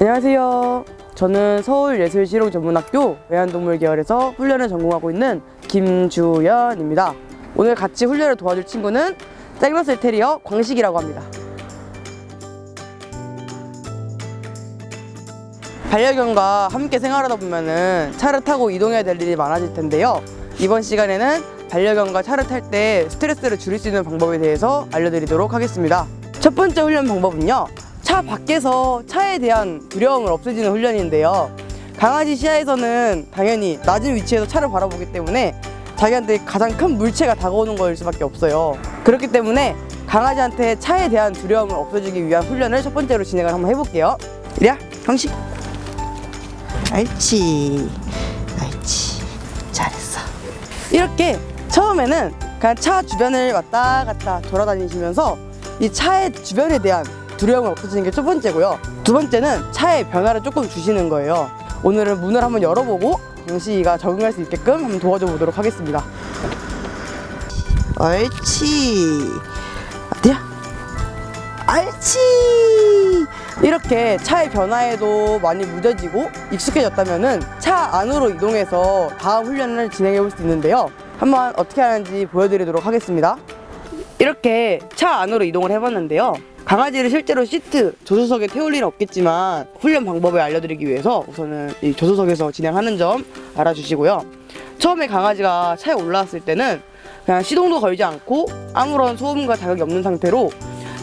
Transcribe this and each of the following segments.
안녕하세요. 저는 서울예술실용전문학교 외환동물 계열에서 훈련을 전공하고 있는 김주연입니다. 오늘 같이 훈련을 도와줄 친구는 잭러셀 테리어 광식이라고 합니다. 반려견과 함께 생활하다 보면은 차를 타고 이동해야 될 일이 많아질 텐데요. 이번 시간에는 반려견과 차를 탈 때 스트레스를 줄일 수 있는 방법에 대해서 알려드리도록 하겠습니다. 첫 번째 훈련 방법은요. 차 밖에서 차에 대한 두려움을 없애주는 훈련인데요. 강아지 시야에서는 당연히 낮은 위치에서 차를 바라보기 때문에 자기한테 가장 큰 물체가 다가오는 거일 수밖에 없어요. 그렇기 때문에 강아지한테 차에 대한 두려움을 없애주기 위한 훈련을 첫 번째로 진행을 한번 해볼게요. 이리야, 형식. 옳지 옳지 잘했어 이렇게 처음에는 그냥 차 주변을 왔다 갔다 돌아다니시면서 이 차의 주변에 대한 두려움을 없애주는 게 첫 번째고요. 두 번째는 차의 변화를 조금 주시는 거예요. 오늘은 문을 한번 열어보고 강시가 적응할 수 있게끔 한번 도와줘 보도록 하겠습니다. 옳지 어디야? 알지! 이렇게 차의 변화에도 많이 무뎌지고 익숙해졌다면은 차 안으로 이동해서 다음 훈련을 진행해 볼 수 있는데요. 한번 어떻게 하는지 보여드리도록 하겠습니다. 이렇게 차 안으로 이동을 해봤는데요. 강아지를 실제로 시트, 조수석에 태울 일은 없겠지만 훈련 방법을 알려드리기 위해서 우선은 이 조수석에서 진행하는 점 알아주시고요. 처음에 강아지가 차에 올라왔을 때는 그냥 시동도 걸지 않고 아무런 소음과 자극이 없는 상태로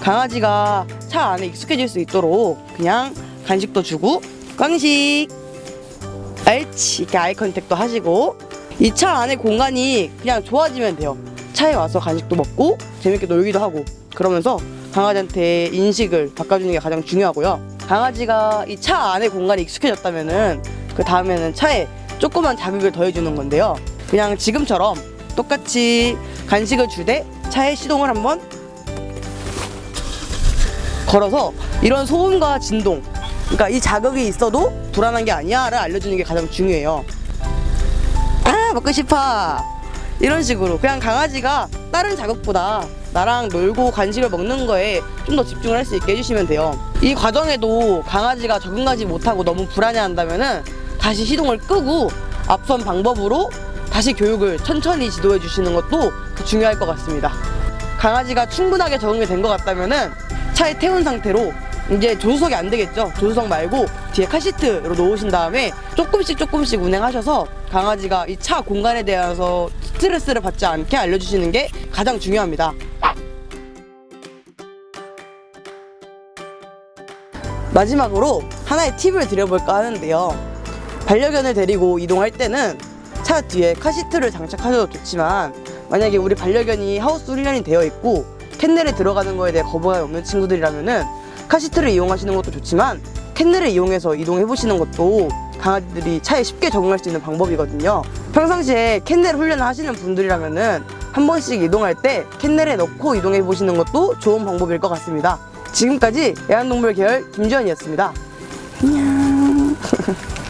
강아지가 차 안에 익숙해질 수 있도록 그냥 간식도 주고 꽝식 알치 이렇게 아이 컨택도 하시고 이 차 안에 공간이 그냥 좋아지면 돼요 차에 와서 간식도 먹고 재밌게 놀기도 하고 그러면서 강아지한테 인식을 바꿔주는 게 가장 중요하고요. 강아지가 이 차 안에 공간이 익숙해졌다면은 그 다음에는 차에 조그만 자극을 더해주는 건데요. 그냥 지금처럼 똑같이 간식을 주되 차에 시동을 한번 걸어서 이런 소음과 진동 그러니까 이 자극이 있어도 불안한 게 아니야를 알려주는 게 가장 중요해요. 아 먹고 싶어 이런 식으로 그냥 강아지가 다른 자극보다 나랑 놀고 간식을 먹는 거에 좀 더 집중을 할 수 있게 해주시면 돼요. 이 과정에도 강아지가 적응하지 못하고 너무 불안해한다면은 다시 시동을 끄고 앞선 방법으로 다시 교육을 천천히 지도해 주시는 것도 중요할 것 같습니다. 강아지가 충분하게 적응이 된 것 같다면은 차에 태운 상태로 이제 조수석이 안 되겠죠. 조수석 말고 뒤에 카시트로 놓으신 다음에 조금씩 조금씩 운행하셔서 강아지가 이 차 공간에 대해서 스트레스를 받지 않게 알려주시는 게 가장 중요합니다. 마지막으로 하나의 팁을 드려볼까 하는데요. 반려견을 데리고 이동할 때는 차 뒤에 카시트를 장착하셔도 좋지만 만약에 우리 반려견이 하우스 훈련이 되어 있고 캔넬에 들어가는 거에 대해 거부감이 없는 친구들이라면은 카시트를 이용하시는 것도 좋지만 캔넬을 이용해서 이동해 보시는 것도 강아지들이 차에 쉽게 적응할 수 있는 방법이거든요. 평상시에 캔넬 훈련을 하시는 분들이라면은 한 번씩 이동할 때 캔넬에 넣고 이동해 보시는 것도 좋은 방법일 것 같습니다. 지금까지 애완동물 계열 김지연이었습니다. 안녕.